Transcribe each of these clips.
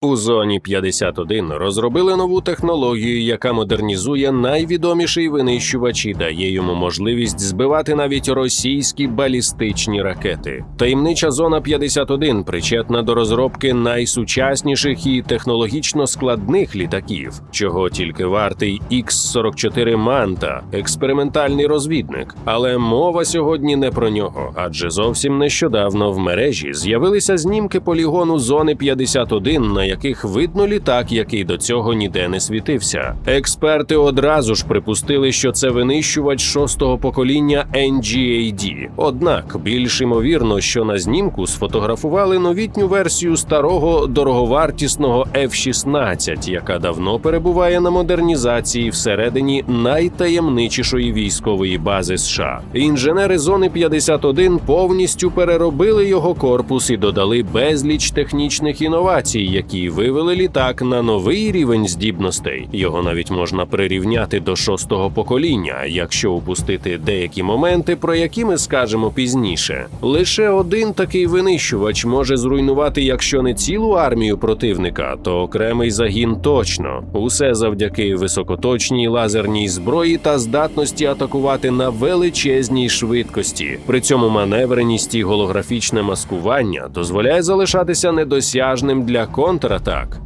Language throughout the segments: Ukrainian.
У зоні 51 розробили нову технологію, яка модернізує найвідоміший винищувач і дає йому можливість збивати навіть російські балістичні ракети. Таємнича зона 51 причетна до розробки найсучасніших і технологічно складних літаків, чого тільки вартий X-44 Манта, експериментальний розвідник. Але мова сьогодні не про нього, адже зовсім нещодавно в мережі з'явилися знімки полігону зони 51, на яких видно літак, який до цього ніде не світився. Експерти одразу ж припустили, що це винищувач шостого покоління NGAD. Однак більш ймовірно, що на знімку сфотографували новітню версію старого дороговартісного F-16, яка давно перебуває на модернізації всередині найтаємничішої військової бази США. Інженери зони 51 повністю переробили його корпус і додали безліч технічних інновацій, які вивели літак на новий рівень здібностей. Його навіть можна прирівняти до шостого покоління, якщо упустити деякі моменти, про які ми скажемо пізніше. Лише один такий винищувач може зруйнувати, якщо не цілу армію противника, то окремий загін точно. Усе завдяки високоточній лазерній зброї та здатності атакувати на величезній швидкості. При цьому маневреність і голографічне маскування дозволяє залишатися недосяжним для контратак.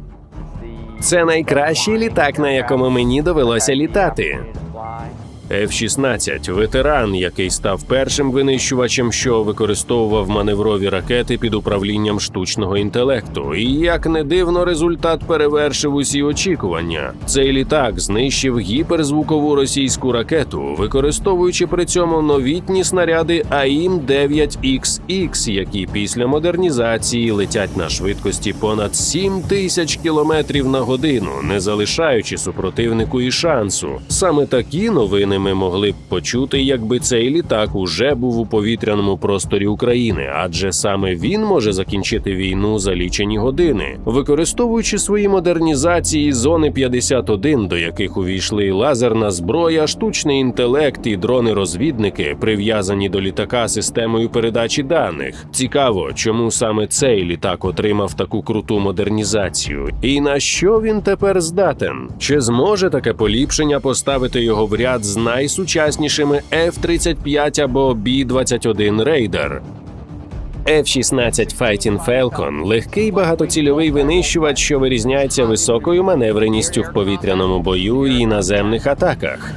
Це найкращий літак, на якому мені довелося літати. F-16 – ветеран, який став першим винищувачем, що використовував маневрові ракети під управлінням штучного інтелекту. І як не дивно, результат перевершив усі очікування. Цей літак знищив гіперзвукову російську ракету, використовуючи при цьому новітні снаряди АІМ 9 xx які після модернізації летять на швидкості понад 7 тисяч кілометрів на годину, не залишаючи супротивнику і шансу. Саме такі новини ми могли б почути, якби цей літак уже був у повітряному просторі України, адже саме він може закінчити війну за лічені години, використовуючи свої модернізації зони 51, до яких увійшли лазерна зброя, штучний інтелект і дрони-розвідники, прив'язані до літака системою передачі даних. Цікаво, чому саме цей літак отримав таку круту модернізацію, і на що він тепер здатен? Чи зможе таке поліпшення поставити його в ряд з найсучаснішими F-35 або B-21 Raider? F-16 Fighting Falcon – легкий багатоцільовий винищувач, що вирізняється високою маневреністю в повітряному бою і наземних атаках.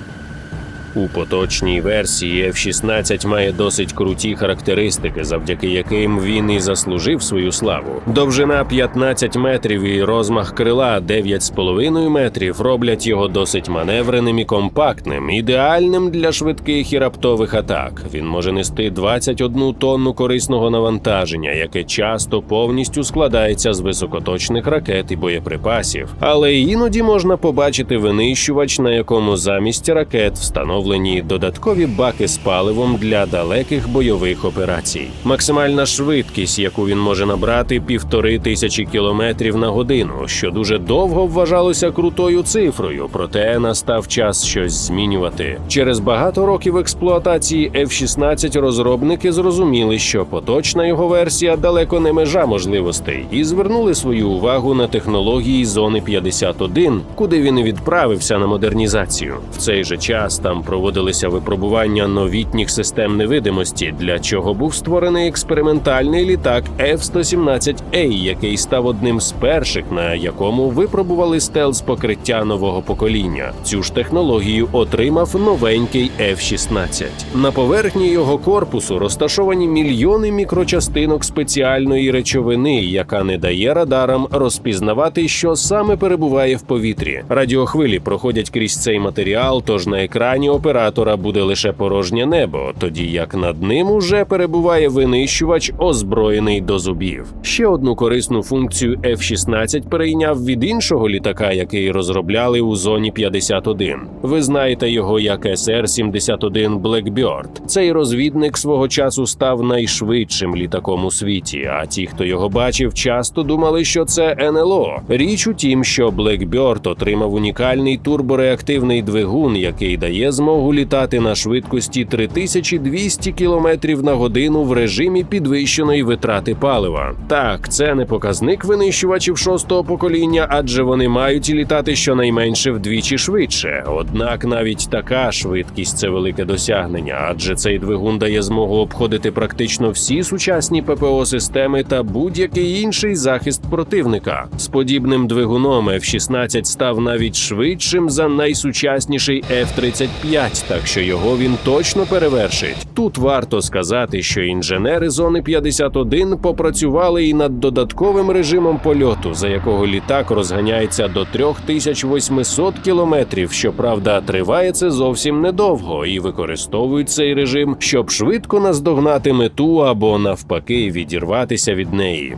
У поточній версії F-16 має досить круті характеристики, завдяки яким він і заслужив свою славу. Довжина 15 метрів і розмах крила 9,5 метрів роблять його досить маневреним і компактним, ідеальним для швидких і раптових атак. Він може нести 21 тонну корисного навантаження, яке часто повністю складається з високоточних ракет і боєприпасів. Але іноді можна побачити винищувач, на якому замість ракет встановлені додаткові баки з паливом для далеких бойових операцій. Максимальна швидкість, яку він може набрати, півтори тисячі кілометрів на годину, що дуже довго вважалося крутою цифрою, проте настав час щось змінювати. Через багато років експлуатації F-16 розробники зрозуміли, що поточна його версія далеко не межа можливостей, і звернули свою увагу на технології зони 51, куди він відправився на модернізацію. В цей же час там проводилися випробування новітніх систем невидимості, для чого був створений експериментальний літак F-117A, який став одним з перших, на якому випробували стелс покриття нового покоління. Цю ж технологію отримав новенький F-16. На поверхні його корпусу розташовані мільйони мікрочастинок спеціальної речовини, яка не дає радарам розпізнавати, що саме перебуває в повітрі. Радіохвилі проходять крізь цей матеріал, тож на екрані оператора буде лише порожнє небо, тоді як над ним уже перебуває винищувач, озброєний до зубів. Ще одну корисну функцію F-16 перейняв від іншого літака, який розробляли у зоні 51. Ви знаєте його як SR-71 Blackbird. Цей розвідник свого часу став найшвидшим літаком у світі. А ті, хто його бачив, часто думали, що це НЛО. Річ у тім, що Blackbird отримав унікальний турбореактивний двигун, який дає змогу змогу літати на швидкості 3200 км на годину в режимі підвищеної витрати палива. Так, це не показник винищувачів шостого покоління, адже вони мають літати щонайменше вдвічі швидше. Однак навіть така швидкість це велике досягнення, адже цей двигун дає змогу обходити практично всі сучасні ППО системи та будь-який інший захист противника. З подібним двигуном F-16 став навіть швидшим за найсучасніший F-35, так що його він точно перевершить. Тут варто сказати, що інженери зони 51 попрацювали і над додатковим режимом польоту, за якого літак розганяється до 3800 кілометрів. Щоправда, триває це зовсім недовго і використовують цей режим, щоб швидко наздогнати мету або навпаки відірватися від неї.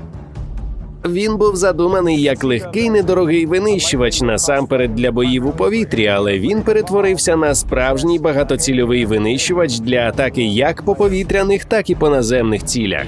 Він був задуманий як легкий недорогий винищувач насамперед для боїв у повітрі, але він перетворився на справжній багатоцільовий винищувач для атаки як по повітряних, так і по наземних цілях.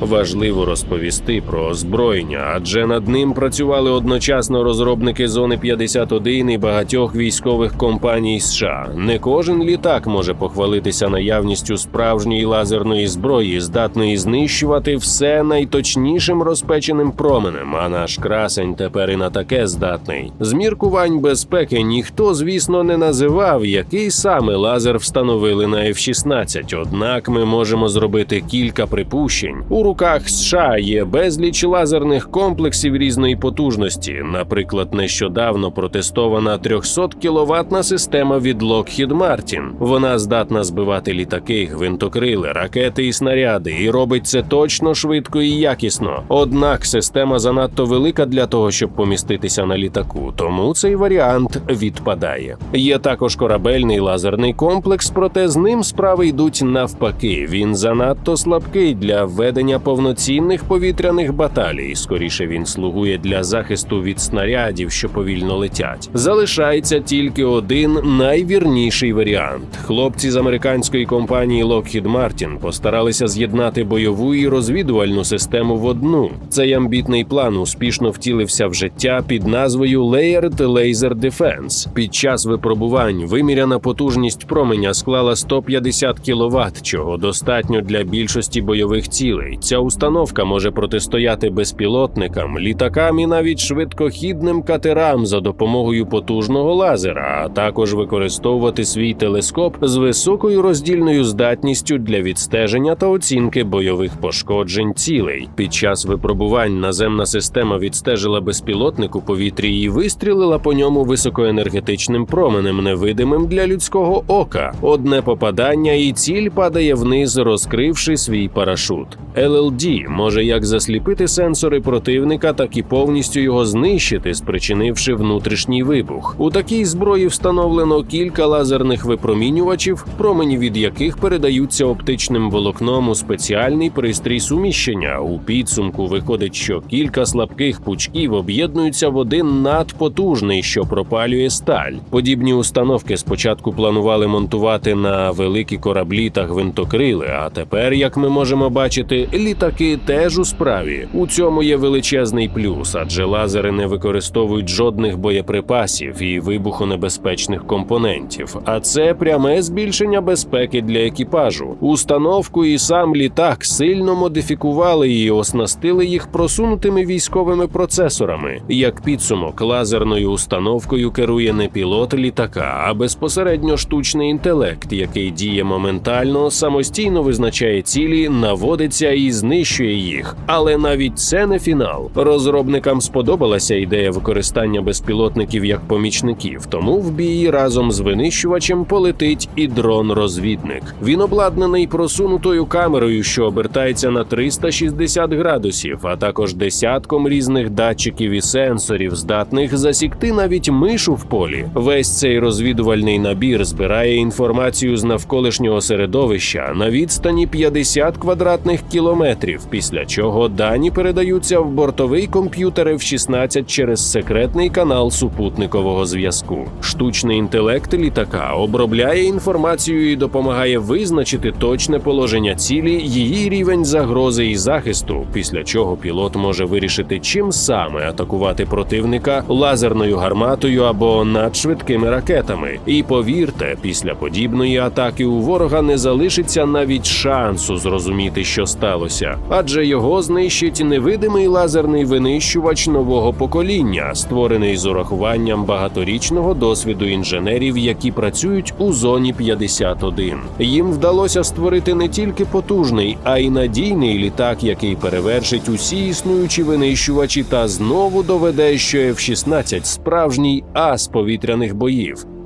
Важливо розповісти про озброєння, адже над ним працювали одночасно розробники зони 51 і багатьох військових компаній США. Не кожен літак може похвалитися наявністю справжньої лазерної зброї, здатної знищувати все найточнішим розпеченим променем. А наш красень тепер і на таке здатний. З міркувань безпеки ніхто, звісно, не називав, який саме лазер встановили на F-16, Однак ми можемо зробити кілька припущень. У руках США є безліч лазерних комплексів різної потужності. Наприклад, нещодавно протестована 300 кіловатна система від Lockheed Martin. Вона здатна збивати літаки, гвинтокрили, ракети і снаряди, і робить це точно, швидко і якісно. Однак система занадто велика для того, щоб поміститися на літаку, тому цей варіант відпадає. Є також корабельний лазерний комплекс, проте з ним справи йдуть навпаки. Він занадто слабкий для введення повноцінних повітряних баталій. Скоріше він слугує для захисту від снарядів, що повільно летять. Залишається тільки один найвірніший варіант. Хлопці з американської компанії Lockheed Martin постаралися з'єднати бойову і розвідувальну систему в одну. Цей амбітний план успішно втілився в життя під назвою Layered Laser Defense. Під час випробувань виміряна потужність променя склала 150 кВт, чого достатньо для більшості бойових цілей. Ця установка може протистояти безпілотникам, літакам і навіть швидкохідним катерам за допомогою потужного лазера, а також використовувати свій телескоп з високою роздільною здатністю для відстеження та оцінки бойових пошкоджень цілей. Під час випробувань наземна система відстежила безпілотник у повітрі і вистрілила по ньому високоенергетичним променем, невидимим для людського ока. Одне попадання, і ціль падає вниз, розкривши свій парашут. LLD може як засліпити сенсори противника, так і повністю його знищити, спричинивши внутрішній вибух. У такій зброї встановлено кілька лазерних випромінювачів, промені від яких передаються оптичним волокном у спеціальний пристрій суміщення. У підсумку виходить, що кілька слабких пучків об'єднуються в один надпотужний, що пропалює сталь. Подібні установки спочатку планували монтувати на великі кораблі та гвинтокрили. А тепер, як ми можемо бачити, літаки теж у справі. У цьому є величезний плюс, адже лазери не використовують жодних боєприпасів і вибухонебезпечних компонентів. А це пряме збільшення безпеки для екіпажу. Установку і сам літак сильно модифікували і оснастили їх просунутими військовими процесорами. Як підсумок, лазерною установкою керує не пілот літака, а безпосередньо штучний інтелект, який діє моментально, самостійно визначає цілі, наводиться і знищує їх. Але навіть це не фінал. Розробникам сподобалася ідея використання безпілотників як помічників, тому в бій разом з винищувачем полетить і дрон-розвідник. Він обладнаний просунутою камерою, що обертається на 360 градусів, а також десятком різних датчиків і сенсорів, здатних засікти навіть мишу в полі. Весь цей розвідувальний набір збирає інформацію з навколишнього середовища на відстані 50 квадратних кілометрів кілометрів, після чого дані передаються в бортовий комп'ютер F-16 через секретний канал супутникового зв'язку. Штучний інтелект літака обробляє інформацію і допомагає визначити точне положення цілі, її рівень загрози і захисту, після чого пілот може вирішити, чим саме атакувати противника лазерною гарматою або надшвидкими ракетами. І повірте, після подібної атаки у ворога не залишиться навіть шансу зрозуміти, що сталося, адже його знищить невидимий лазерний винищувач нового покоління, створений з урахуванням багаторічного досвіду інженерів, які працюють у зоні 51. Їм вдалося створити не тільки потужний, а й надійний літак, який перевершить усі існуючі винищувачі, та знову доведе, що F-16 – справжній ас повітряних боїв.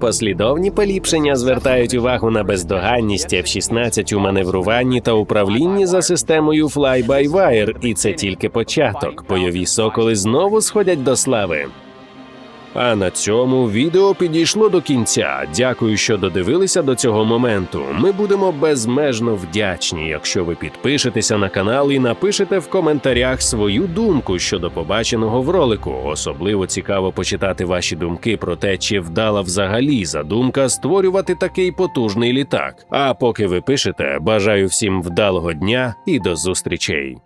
Послідовні поліпшення звертають увагу на бездоганність F-16 у маневруванні та управлінні за системою Fly-by-Wire, і це тільки початок. Бойові соколи знову сходять до слави. А на цьому відео підійшло до кінця. Дякую, що додивилися до цього моменту. Ми будемо безмежно вдячні, якщо ви підпишетеся на канал і напишете в коментарях свою думку щодо побаченого в ролику. Особливо цікаво почитати ваші думки про те, чи вдала взагалі задумка створювати такий потужний літак. А поки ви пишете, бажаю всім вдалого дня і до зустрічей.